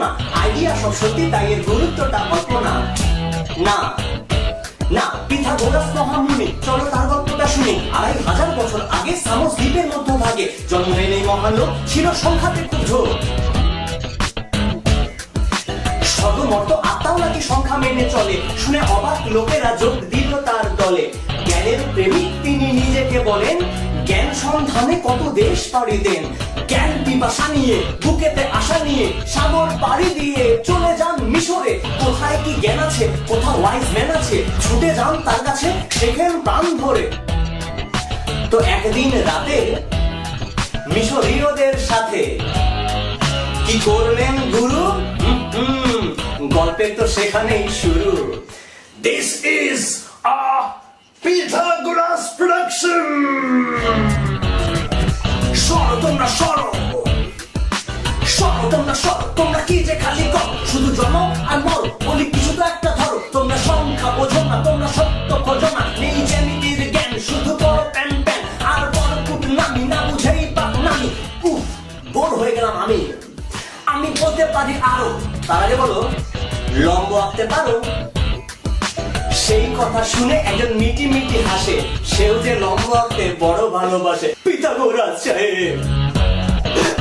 কল্পনা idea সব সত্যি, তাই এর গুরুত্বটা অল্প না। না না, পিথাগোরাস মহামুনি, চলো তার গল্পটা শুনি। আড়াই হাজার বছর আগে সামোস দ্বীপের মধ্যভাগে জন্ম নেন এই মহালোক ছিল সংখ্যাতে খুব ঝোঁক সদমর্ত আত্মাও নাকি সংখ্যা মেনে চলে, শুনে অবাক লোকেরা যোগ দিল তার দলে। জ্ঞানের প্রেমিক তিনি নিজেকে বলেন, জ্ঞান সন্ধানে কত দেশ পাড়ি দেন জ্ঞান পিপাসা নিয়ে, বুকেতে আশা নিয়ে, সাগর পাড়ি দিয়ে চলে যান মিশরে। কোথায় কি জ্ঞান আছে, কোথাও ওয়াইজ ম্যান আছে, ছুটে যান তার কাছে শেখেন প্রাণ ভরে। তো একদিন রাতে মিশরীয়দের সাথে কি করলেন গুরু? গল্পের তো সেখানেই শুরু। This is a Pythagoras production! তোমরা কি যে খালি কর? শুধু জন্ম আর মর, বলি কিছু তো একটা ধরো। তোমরা সংখ্যা বোঝো না, তোমরা সত্য খোঁজো না। নেই জ্যামিতির জ্ঞান শুধু করো প্যান প্যান আর বড় কুট নামি, না বুঝেই পাক নামি। উফ, বোর হয়ে গেলাম আমি। আমি বলতে পারি আরও। তার আগে বলো, লম্ব আঁকতে পারো? সেই কথা শুনে একজন মিটি মিটি হাসে। সেও যে লম্ব আঁকতে বড় ভালোবাসে। পিতাগোরাস সাহেব।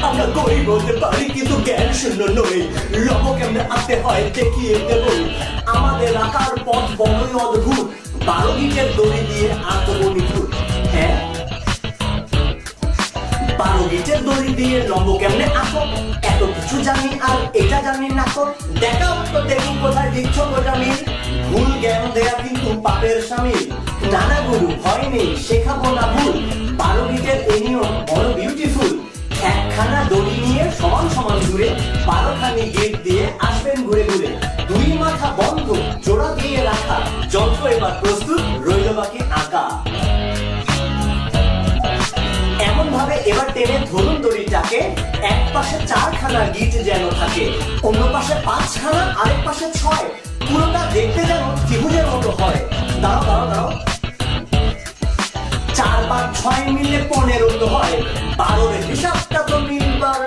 আমরা কই বলতে পারি, কিন্তু জ্ঞান শূন্য নই। লম্ব কেমনে আঁকতে হয় দেখিয়ে দেব। আমাদের আকার পথ বড়ই অদ্ভুত। বারো গিটের দড়ি দিয়ে আঁকবো হ্যাঁ? বারো গিটের দড়ি দিয়ে কেমনে আঁকো? এত কিছু জানি আর এটা জানি না তো। দেখাও তো দেখি কোথায় দিচ্ছ গোজামি ভুল জ্ঞান দেয়া কিন্তু পাপের স্বামী নানা গুরু ভয় নেই, শেখাবো না ভুল। বারোখানি গেট দিয়ে আসবেন ঘুরে ঘুরে। দুই মাথা বন্ধ, জোড়া দিয়ে রাখা। যন্ত্র এবার প্রস্তুত, রইল বাকি আঁকা। এমন এবার টেনে ধরুন দড়িটাকে, এক পাশে চারখানা গিট যেন থাকে, অন্য পাশে পাঁচখানা, আরেক পাশে ছয়। পুরোটা দেখতে যেন ত্রিভুজের মতো হয়। দাঁড়াও দাঁড়াও দাঁড়াও। চার পাঁচ ছয় মিলে পনেরো হয়। বারোর হিসাবটা তো মিলবার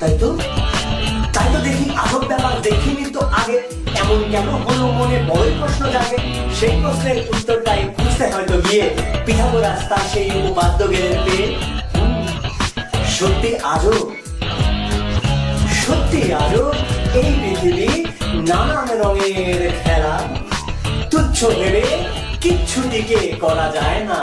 তাই তো? দেখি, আজব আগে। এমন কেন হলো মনে বড়ই প্রশ্ন জাগে। সেই প্রশ্নের উত্তরটাই খুঁজতে হয়তো গিয়ে। পিথাগোরাস তার সেই উপাদ্য গেলেন পেয়ে। সত্যি আজও? সত্যি আজও এই পৃথিবী নানান রঙের খেলা? তুচ্ছ ভেবে কিচ্ছু দিকে করা যায় না।